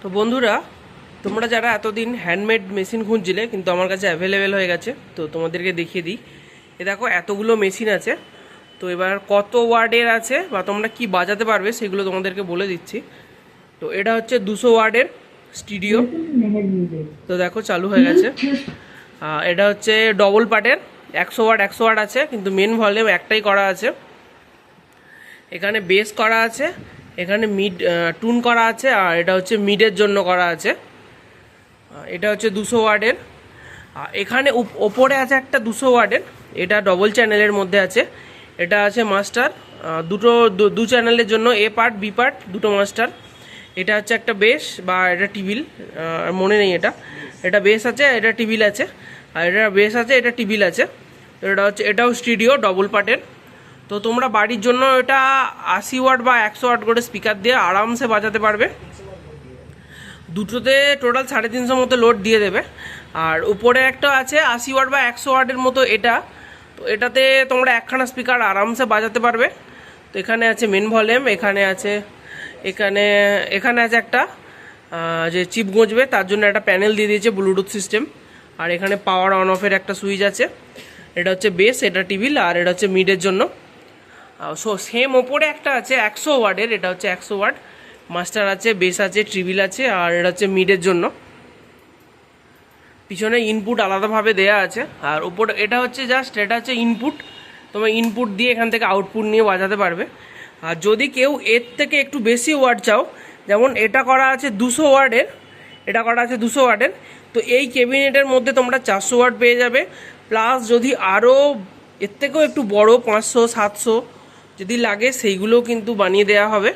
তো বন্ধুরা, তোমরা যারা এতদিন হ্যান্ডমেড মেশিন খুঁজছিলে, কিন্তু আমার কাছে অ্যাভেলেবেল হয়ে গেছে, তো তোমাদেরকে দেখিয়ে দিই। এ দেখো, এতগুলো মেশিন আছে। তো এবার কত ওয়ার্ডের আছে বা তোমরা কি বাজাতে পারবে, সেগুলো তোমাদেরকে বলে দিচ্ছি। তো এটা হচ্ছে দুশো ওয়ার্ডের স্টুডিও তো দেখো, চালু হয়ে গেছে। এটা হচ্ছে ডবল পার্টের একশো ওয়ার্ড একশো ওয়ার্ড আছে, কিন্তু মেন ভলিউম একটাই করা আছে। এখানে বেস করা আছে। এখানে মিড টুন করা আছে, আর এটা হচ্ছে মিডের জন্য করা আছে। এটা হচ্ছে দুশো ওয়ার্ডের। এখানে ওপরে আছে একটা দুশো ওয়ার্ডের। এটা ডবল চ্যানেলের মধ্যে আছে। এটা আছে মাস্টার দুটো, দু- চ্যানেলের জন্য এ পার্ট বি পার্ট দুটো মাস্টার এটা হচ্ছে একটা বেস বা এটা টিবিল মনে নেই এটা। এটা বেস আছে এটা টিবিল আছে। আর এটা বেস আছে, এটা টিবিল আছে। এটা হচ্ছে, এটাও স্টুডিও ডবল পার্টের তো তোমরা বাড়ির জন্য এটা আশি ওয়াট বা একশো ওয়াট করে স্পিকার দিয়ে আরামসে বাজাতে পারবে। দুটোতে টোটাল সাড়ে তিনশো মতো লোড দিয়ে দেবে। আর উপরে একটা আছে আশি ওয়াট বা একশো ওয়াটের মতো এটা। তো এটাতে তোমরা একখানা স্পিকার আরামসে বাজাতে পারবে। তো এখানে আছে মেন ভলিউম এখানে আছে, এখানে এখানে আছে একটা যে চিপ গজবে, তার জন্য একটা প্যানেল দিয়ে দিয়েছে ব্লুটুথ সিস্টেম আর এখানে পাওয়ার অন অফের একটা সুইচ আছে। এটা হচ্ছে বেস এটা টিভিল আর এটা হচ্ছে মিডের জন্য। সো সেম ওপরে একটা আছে একশো ওয়ার্ডের এটা হচ্ছে একশো ওয়ার্ড মাস্টার আছে বেস আছে ট্রিবিল আছে, আর এটা হচ্ছে মিডের জন্য। পিছনে ইনপুট আলাদাভাবে দেয়া আছে, আর ওপর এটা হচ্ছে জাস্ট এটা হচ্ছে ইনপুট তোমার ইনপুট দিয়ে এখান থেকে আউটপুট নিয়ে বাজাতে পারবে। আর যদি কেউ এর থেকে একটু বেশি ওয়ার্ড চাও, যেমন এটা করা আছে দুশো ওয়ার্ডের এটা করা আছে দুশো ওয়ার্ডের তো এই ক্যাবিনেটের মধ্যে তোমরা চারশো ওয়ার্ড পেয়ে যাবে। প্লাস যদি আরও এর থেকেও একটু বড়, পাঁচশো, সাতশো যদি লাগে সেইগুলোও কিন্তু বানিয়ে দেওয়া হবে।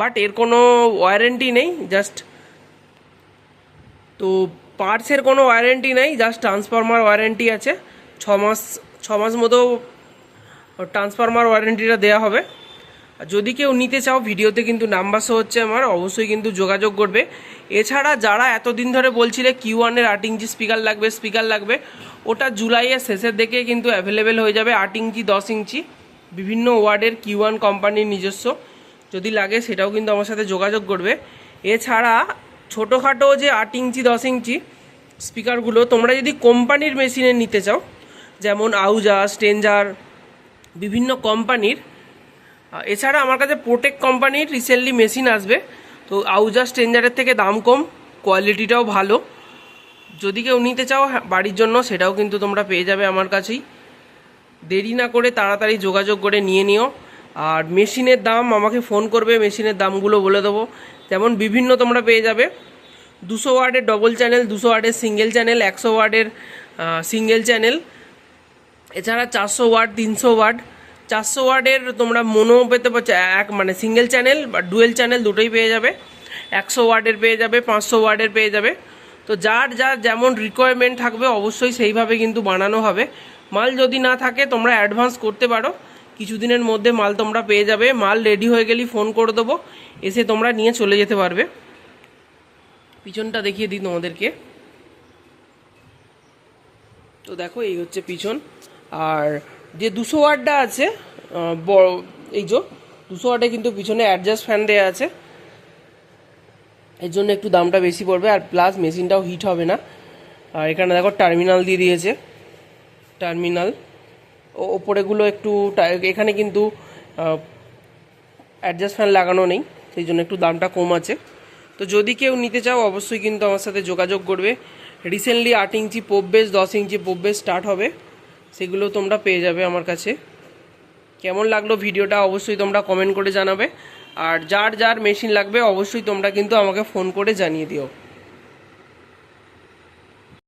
বাট এর কোনো ওয়ারেন্টি নেই জাস্ট তো পার্টসের কোনো ওয়ারেন্টি নেই জাস্ট ট্রান্সফরমার ওয়ারেন্টি আছে। ছ মাস ছ মাস মতো ট্রান্সফরমার ওয়ারেন্টিটা দেওয়া হবে। যদি কেউ নিতে চাও, ভিডিওতে কিন্তু নাম্বার শো হচ্ছে আমার, অবশ্যই কিন্তু যোগাযোগ করবে। এছাড়া যারা এতদিন ধরে বলছিলে কিউ ওয়ানের আট ইঞ্চি স্পিকার লাগবে স্পিকার লাগবে, ওটা জুলাইয়ের শেষের দিকে কিন্তু অ্যাভেলেবেল হয়ে যাবে আট ইঞ্চি, দশ ইঞ্চি। বিভিন্ন ওয়ার্ডের কিউ ওয়ান কোম্পানির নিজস্ব। যদি লাগে সেটাও কিন্তু আমার সাথে যোগাযোগ করবে। এছাড়া ছোটোখাটো যে আট ইঞ্চি দশ ইঞ্চি স্পিকারগুলো তোমরা যদি কোম্পানির মেশিনে নিতে চাও যেমন আউজা স্টেঞ্জার বিভিন্ন কোম্পানির এছাড়া আমার কাছে প্রোটেক কোম্পানির রিসেন্টলি মেশিন আসবে। তো আউজা স্টেঞ্জারের থেকে দাম কম কোয়ালিটিটাও ভালো। যদি কেউ নিতে চাও হ্যাঁ, বাড়ির জন্য সেটাও কিন্তু তোমরা পেয়ে যাবে আমার কাছেই। দেরি না করে তাড়াতাড়ি যোগাযোগ করে নিয়ে নিও। আর মেশিনের দাম, আমাকে ফোন করবে, মেশিনের দামগুলো বলে দেবো। যেমন বিভিন্ন তোমরা পেয়ে যাবে। দুশো ওয়ার্ডের ডবল চ্যানেল দুশো ওয়ার্ডের সিঙ্গেল চ্যানেল একশো ওয়ার্ডের সিঙ্গেল চ্যানেল এছাড়া চারশো ওয়ার্ড, তিনশো ওয়ার্ড। চারশো ওয়ার্ডের তোমরা মনো পেতে পারছ, এক মানে সিঙ্গেল চ্যানেল বা ডুয়েল চ্যানেল দুটোই পেয়ে যাবে। একশো ওয়ার্ডের পেয়ে যাবে, পাঁচশো ওয়ার্ডের পেয়ে যাবে। তো যার যার যেমন রিকোয়ারমেন্ট থাকবে, অবশ্যই সেইভাবে কিন্তু বানানো হবে। মাল যদি না থাকে, তোমরা অ্যাডভান্স করতে পারো। কিছুদিনের মধ্যে মাল তোমরা পেয়ে যাবে। মাল রেডি হয়ে গেলেই ফোন করে দেবো। এসে তোমরা নিয়ে চলে যেতে পারবে। পিছনটা দেখিয়ে দিই তোমাদেরকে। তো দেখো, এই হচ্ছে পিছন। আর যে দুশো ওয়ার্ডটা আছে বড়, এই যে, দুশো ওয়ার্ডে কিন্তু পিছনে অ্যাডজাস্ট ফ্যান দেওয়া আছে। এর জন্য একটু দামটা বেশি পড়বে। আর প্লাস মেশিনটাও হিট হবে না। আর এখানে দেখো টার্মিনাল দিয়ে দিয়েছে। টার্মিনাল ওপরেগুলো একটু এখানে কিন্তু অ্যাডজাস্ট ফ্যান লাগানো নেই, সেই জন্য একটু দামটা কম আছে। তো যদি কেউ নিতে চাও, অবশ্যই কিন্তু আমার সাথে যোগাযোগ করবে। রিসেন্টলি আট ইঞ্চি পোপ বেস দশ ইঞ্চি পোপ বেস স্টার্ট হবে। সেগুলো তোমরা পেয়ে যাবে আমার কাছে। কেমন লাগল ভিডিওটা অবশ্যই তোমরা কমেন্ট করে জানাবে। আর যার যার মেশিন লাগবে, অবশ্যই তোমরা কিন্তু আমাকে ফোন করে জানিয়ে দিও।